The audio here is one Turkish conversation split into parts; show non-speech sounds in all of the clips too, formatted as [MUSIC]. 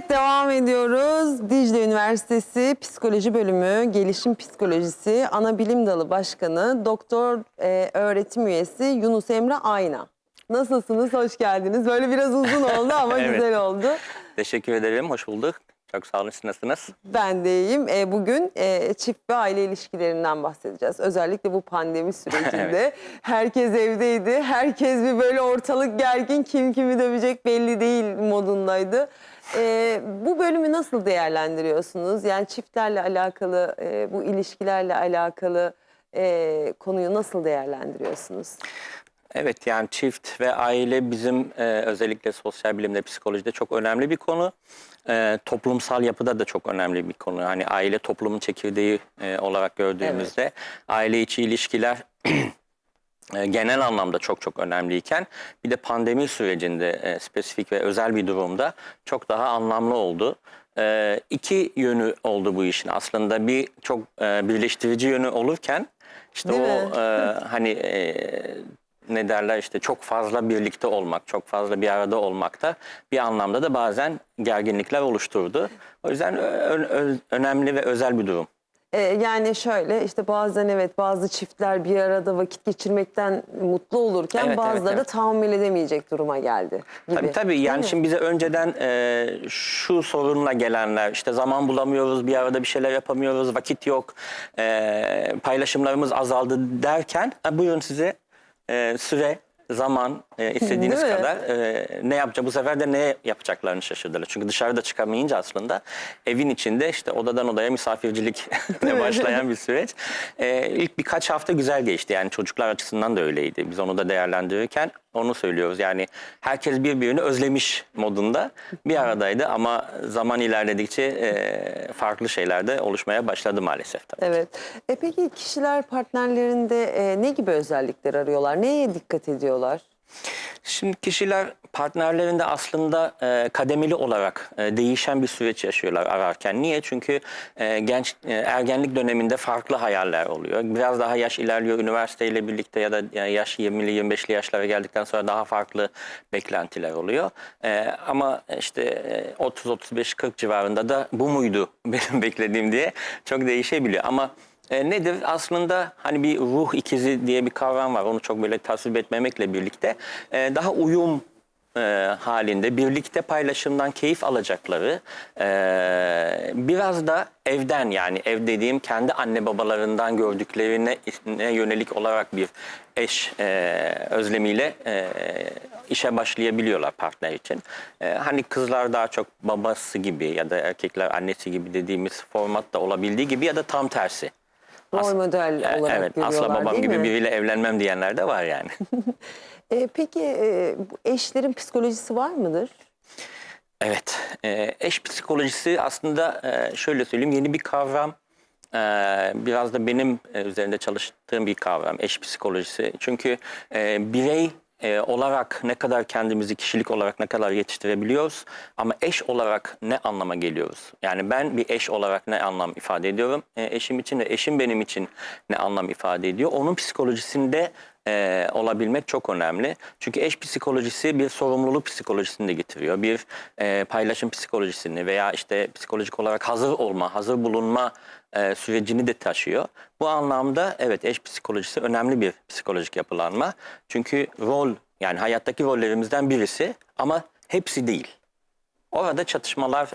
Evet devam ediyoruz. Dicle Üniversitesi Psikoloji Bölümü Gelişim Psikolojisi Ana Bilim Dalı Başkanı Doktor e, Öğretim Üyesi Yunus Emre Ayna. Nasılsınız? Hoş geldiniz. Böyle biraz uzun oldu ama [LAUGHS] Evet. güzel oldu. Teşekkür ederim. Hoş bulduk. Çok sağ olun. Siz nasılsınız? Ben de iyiyim. E, bugün e, çift ve aile ilişkilerinden bahsedeceğiz. Özellikle bu pandemi sürecinde [LAUGHS] herkes evdeydi. Herkes bir böyle ortalık gergin kim kimi dövecek belli değil modundaydı. E, bu bölümü nasıl değerlendiriyorsunuz? Yani çiftlerle alakalı, e, bu ilişkilerle alakalı e, konuyu nasıl değerlendiriyorsunuz? Evet yani çift ve aile bizim e, özellikle sosyal bilimde, psikolojide çok önemli bir konu. E, toplumsal yapıda da çok önemli bir konu. Hani aile toplumun çekirdeği e, olarak gördüğümüzde aile içi ilişkiler [CLEARS THROAT] e, genel anlamda çok çok önemliyken bir de pandemi sürecinde e, spesifik ve özel bir durumda çok daha anlamlı oldu. E, iki yönü oldu bu işin aslında bir çok e, birleştirici yönü olurken işte Değil o mi? e, hani e, ne derler işte çok fazla birlikte olmak, çok fazla bir arada olmak da bir anlamda da bazen gerginlikler oluşturdu. O yüzden önemli ve özel bir durum. E, yani şöyle işte bazen evet bazı çiftler bir arada vakit geçirmekten mutlu olurken Evet, bazıları evet, evet. tahammül edemeyecek duruma geldi gibi. Tabii tabii Değil yani mi? şimdi bize önceden e, şu sorunla gelenler işte zaman bulamıyoruz, bir arada bir şeyler yapamıyoruz, vakit yok, e, paylaşımlarımız azaldı derken ha, buyurun size e, süre, zaman e, istediğiniz Değil mi? kadar e, ne yapacak bu sefer de ne yapacaklarını şaşırdılar. Çünkü dışarıda çıkamayınca aslında evin içinde işte odadan odaya misafircilikle [LAUGHS] başlayan bir süreç. E, ilk birkaç hafta güzel geçti yani çocuklar açısından da öyleydi. Biz onu da değerlendirirken onu söylüyoruz. Yani herkes birbirini özlemiş modunda bir aradaydı ama zaman ilerledikçe e, farklı şeyler de oluşmaya başladı maalesef tabii. Evet. E peki kişiler partnerlerinde e, ne gibi özellikler arıyorlar? Neye dikkat ediyorlar? Şimdi kişiler partnerlerinde aslında e, kademeli olarak e, değişen bir süreç yaşıyorlar ararken. Niye? Çünkü e, genç e, ergenlik döneminde farklı hayaller oluyor. Biraz daha yaş ilerliyor üniversiteyle birlikte ya da yani yaş 20'li 25'li yaşlara geldikten sonra daha farklı beklentiler oluyor. E, ama işte e, 30-35-40 civarında da bu muydu [LAUGHS] benim beklediğim diye çok değişebiliyor. Ama e, nedir? Aslında hani bir ruh ikizi diye bir kavram var. Onu çok böyle tasvip etmemekle birlikte e, daha uyum e, halinde birlikte paylaşımdan keyif alacakları e, biraz da evden yani ev dediğim kendi anne babalarından gördüklerine ne yönelik olarak bir eş e, özlemiyle e, işe başlayabiliyorlar partner için. E, hani kızlar daha çok babası gibi ya da erkekler annesi gibi dediğimiz formatta olabildiği gibi ya da tam tersi. Rol As- model E, olarak evet, görüyorlar asla babam gibi mi? biriyle evlenmem diyenler de var yani. [LAUGHS] E, peki e, eşlerin psikolojisi var mıdır? Evet, e, eş psikolojisi aslında e, şöyle söyleyeyim yeni bir kavram. E, biraz da benim üzerinde çalıştığım bir kavram eş psikolojisi. Çünkü e, birey e, olarak ne kadar kendimizi kişilik olarak ne kadar yetiştirebiliyoruz ama eş olarak ne anlama geliyoruz? Yani ben bir eş olarak ne anlam ifade ediyorum? E, eşim için ve eşim benim için ne anlam ifade ediyor? Onun psikolojisinde e, olabilmek çok önemli. Çünkü eş psikolojisi bir sorumluluk psikolojisini de getiriyor. Bir e, paylaşım psikolojisini veya işte psikolojik olarak hazır olma, hazır bulunma e, sürecini de taşıyor. Bu anlamda evet eş psikolojisi önemli bir psikolojik yapılanma. Çünkü rol yani hayattaki rollerimizden birisi ama hepsi değil. Orada çatışmaları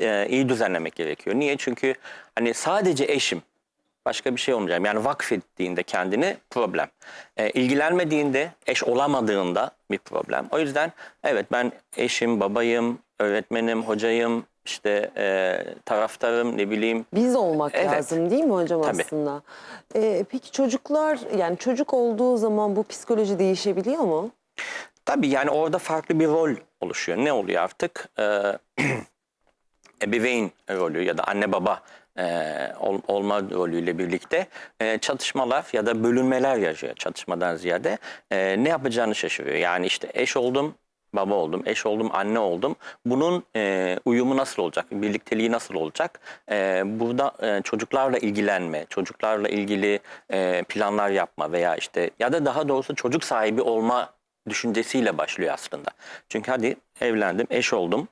e, iyi düzenlemek gerekiyor. Niye? Çünkü hani sadece eşim başka bir şey olmayacağım. Yani vakfettiğinde kendini problem. E, ilgilenmediğinde, eş olamadığında bir problem. O yüzden evet ben eşim, babayım, öğretmenim, hocayım, işte e, taraftarım, ne bileyim. Biz olmak Evet. lazım değil mi hocam Tabii. aslında? E, peki çocuklar yani çocuk olduğu zaman bu psikoloji değişebiliyor mu? Tabii yani orada farklı bir rol oluşuyor. Ne oluyor artık? E, [CLEARS THROAT] ebeveyn rolü ya da anne baba e, ol- olma rolüyle birlikte e, çatışmalar ya da bölünmeler yaşıyor çatışmadan ziyade. E, ne yapacağını şaşırıyor. Yani işte eş oldum, baba oldum, eş oldum, anne oldum. Bunun e, uyumu nasıl olacak, birlikteliği nasıl olacak? E, burada e, çocuklarla ilgilenme, çocuklarla ilgili e, planlar yapma veya işte ya da daha doğrusu çocuk sahibi olma düşüncesiyle başlıyor aslında. Çünkü hadi evlendim, eş oldum.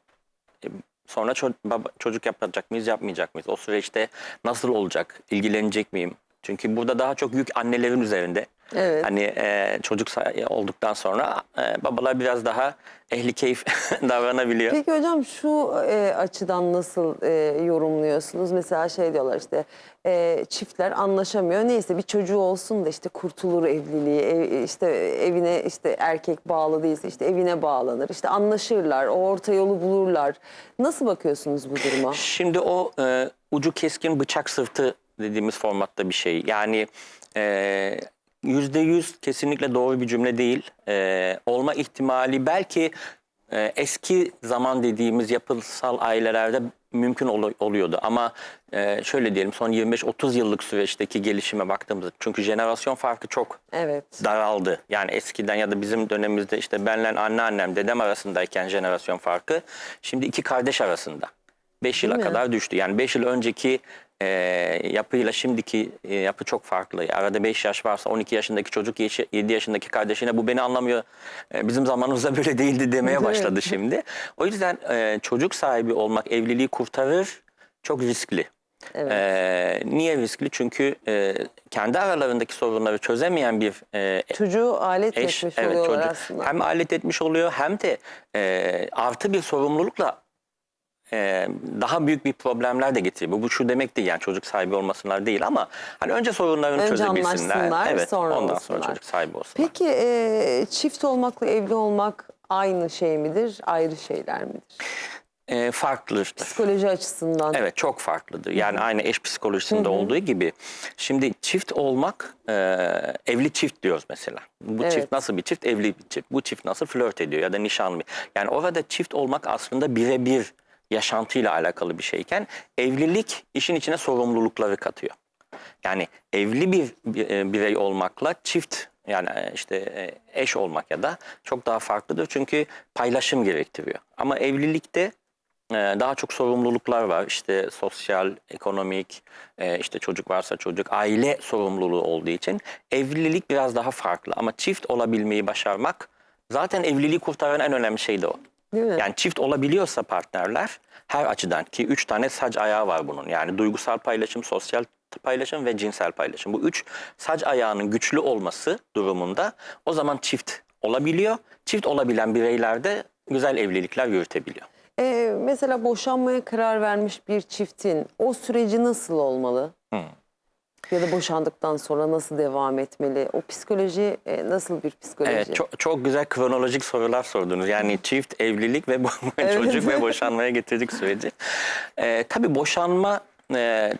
Sonra ço- çocuk yapacak mıyız, yapmayacak mıyız? O süreçte nasıl olacak? İlgilenecek miyim? Çünkü burada daha çok yük annelerin üzerinde. Evet. Hani e, çocuk olduktan sonra e, babalar biraz daha ehli keyif [LAUGHS] davranabiliyor. Peki hocam şu e, açıdan nasıl e, yorumluyorsunuz? Mesela şey diyorlar işte e, çiftler anlaşamıyor. Neyse bir çocuğu olsun da işte kurtulur evliliği. ev- işte evine işte erkek bağlı değilse işte evine bağlanır. İşte anlaşırlar. O orta yolu bulurlar. Nasıl bakıyorsunuz bu duruma? Şimdi o e, ucu keskin bıçak sırtı dediğimiz formatta bir şey. Yani e, yüzde yüz kesinlikle doğru bir cümle değil. E, olma ihtimali belki e, eski zaman dediğimiz yapısal ailelerde mümkün olu- oluyordu. Ama e, şöyle diyelim son 25-30 yıllık süreçteki gelişime baktığımızda çünkü jenerasyon farkı çok Evet. daraldı. Yani eskiden ya da bizim dönemimizde işte benle anneannem, dedem arasındayken jenerasyon farkı şimdi iki kardeş arasında. 5 yıla mi? kadar düştü. Yani 5 yıl önceki e, yapıyla şimdiki e, yapı çok farklı. Arada 5 yaş varsa 12 yaşındaki çocuk 7 yaşındaki kardeşine bu beni anlamıyor. e, bizim zamanımızda [LAUGHS] böyle değildi demeye Evet. başladı şimdi. O yüzden e, çocuk sahibi olmak evliliği kurtarır. Çok riskli. Evet. Ee, niye riskli? Çünkü e, kendi aralarındaki sorunları çözemeyen bir e, Çocuğu alet eş etmiş evet, oluyorlar çocuk aslında. hem alet etmiş oluyor hem de e, artı bir sorumlulukla e, daha büyük bir problemler de getiriyor. Bu, bu şu demek değil yani çocuk sahibi olmasınlar değil ama hani önce sorunlarını Önce çözebilsinler. evet, sonra ondan olsunlar. sonra çocuk sahibi olsunlar. Peki e, çift olmakla evli olmak aynı şey midir? Ayrı şeyler midir? E, farklıdır. Psikoloji açısından. Evet çok farklıdır. Yani aynı eş psikolojisinde olduğu gibi. Şimdi çift olmak e, evli çift diyoruz mesela. Bu Evet. çift nasıl bir çift? Evli bir çift. Bu çift nasıl flört ediyor ya da nişanlı. Yani orada çift olmak aslında birebir yaşantıyla alakalı bir şeyken evlilik işin içine sorumlulukları katıyor. Yani evli bir, e, birey olmakla çift yani e, işte e, eş olmak ya da çok daha farklıdır. Çünkü paylaşım gerektiriyor. Ama evlilikte daha çok sorumluluklar var. İşte sosyal, ekonomik, işte çocuk varsa çocuk, aile sorumluluğu olduğu için evlilik biraz daha farklı. Ama çift olabilmeyi başarmak zaten evliliği kurtaran en önemli şey de o. Değil mi? Yani çift olabiliyorsa partnerler her açıdan ki üç tane sac ayağı var bunun. Yani duygusal paylaşım, sosyal paylaşım ve cinsel paylaşım. Bu üç sac ayağının güçlü olması durumunda o zaman çift olabiliyor. Çift olabilen bireyler de güzel evlilikler yürütebiliyor. E, mesela boşanmaya karar vermiş bir çiftin o süreci nasıl olmalı? Ya da boşandıktan sonra nasıl devam etmeli? O psikoloji e, nasıl bir psikoloji? Evet, çok, çok güzel kronolojik sorular sordunuz. Yani çift, evlilik ve [LAUGHS] Evet. çocuk ve boşanmaya getirdik süreci. Ee, tabii boşanma e,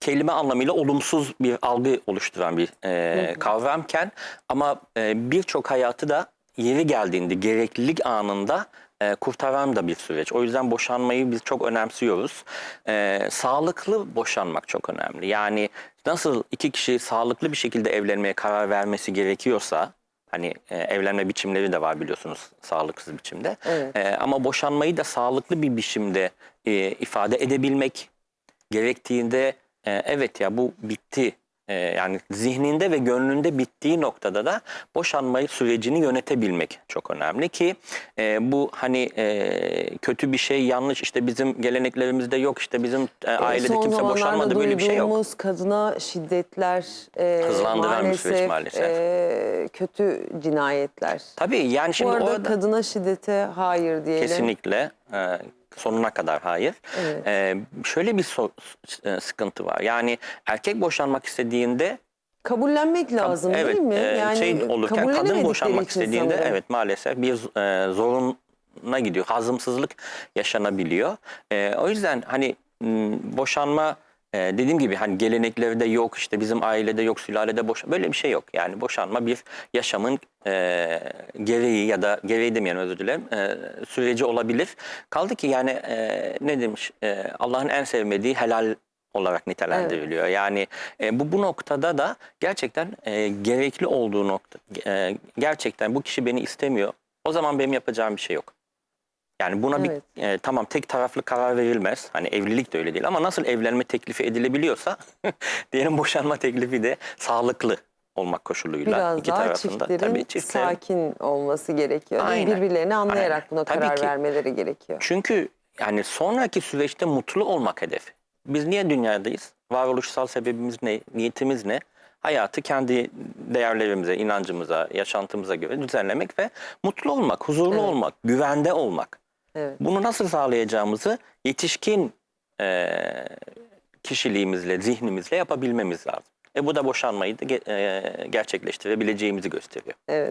kelime anlamıyla olumsuz bir algı oluşturan bir e, kavramken ama e, birçok hayatı da yeri geldiğinde, gereklilik anında e, kurtaran da bir süreç. O yüzden boşanmayı biz çok önemsiyoruz. E, sağlıklı boşanmak çok önemli. Yani nasıl iki kişi sağlıklı bir şekilde evlenmeye karar vermesi gerekiyorsa, Hani e, evlenme biçimleri de var biliyorsunuz sağlıksız biçimde. Evet. E, ama boşanmayı da sağlıklı bir biçimde e, ifade edebilmek gerektiğinde e, evet ya bu bitti. E, yani zihninde ve gönlünde bittiği noktada da boşanmayı sürecini yönetebilmek çok önemli ki e, bu hani e, kötü bir şey yanlış işte bizim geleneklerimizde yok işte bizim e, ailede Son kimse boşanmadı böyle bir şey yok. kadına şiddetler e, Hızlandıran bir maalesef, süreç maalesef. e, kötü cinayetler. Tabii yani şimdi Bu arada orada kadına şiddete hayır diyelim. Kesinlikle e, sonuna kadar hayır. Evet. E, şöyle bir so- e, sıkıntı var. Yani erkek boşanmak istediğinde Kabullenmek lazım evet değil mi? e, şey olurken kadın boşanmak istediğinde sanırım. evet maalesef bir e, zoruna gidiyor. Hazımsızlık yaşanabiliyor. E, o yüzden hani boşanma e, dediğim gibi hani geleneklerde yok işte bizim ailede yok sülalede boş böyle bir şey yok. Yani boşanma bir yaşamın e, gereği ya da gereği demeyelim özür dilerim e, süreci olabilir. Kaldı ki yani e, ne demiş e, Allah'ın en sevmediği helal olarak nitelendiriliyor. Yani e, bu bu noktada da gerçekten e, gerekli olduğu nokta e, gerçekten bu kişi beni istemiyor. O zaman benim yapacağım bir şey yok. Yani buna Evet. bir e, tamam tek taraflı karar verilmez. Hani evlilik de öyle değil ama nasıl evlenme teklifi edilebiliyorsa [LAUGHS] diyelim boşanma teklifi de sağlıklı olmak koşuluyla Biraz iki daha tarafında çiftlerin tabii çiftlerin sakin olması gerekiyor. Aynen. Birbirlerini anlayarak Aynen. buna Tabii karar ki. vermeleri gerekiyor. Çünkü Yani sonraki süreçte mutlu olmak hedefi. Biz niye dünyadayız? Varoluşsal sebebimiz ne? Niyetimiz ne? Hayatı kendi değerlerimize, inancımıza, yaşantımıza göre düzenlemek ve mutlu olmak, huzurlu Evet. olmak, güvende olmak. Evet. Bunu nasıl sağlayacağımızı yetişkin eee, kişiliğimizle, zihnimizle yapabilmemiz lazım. E bu da boşanmayı da ge- eee, gerçekleştirebileceğimizi gösteriyor. Evet.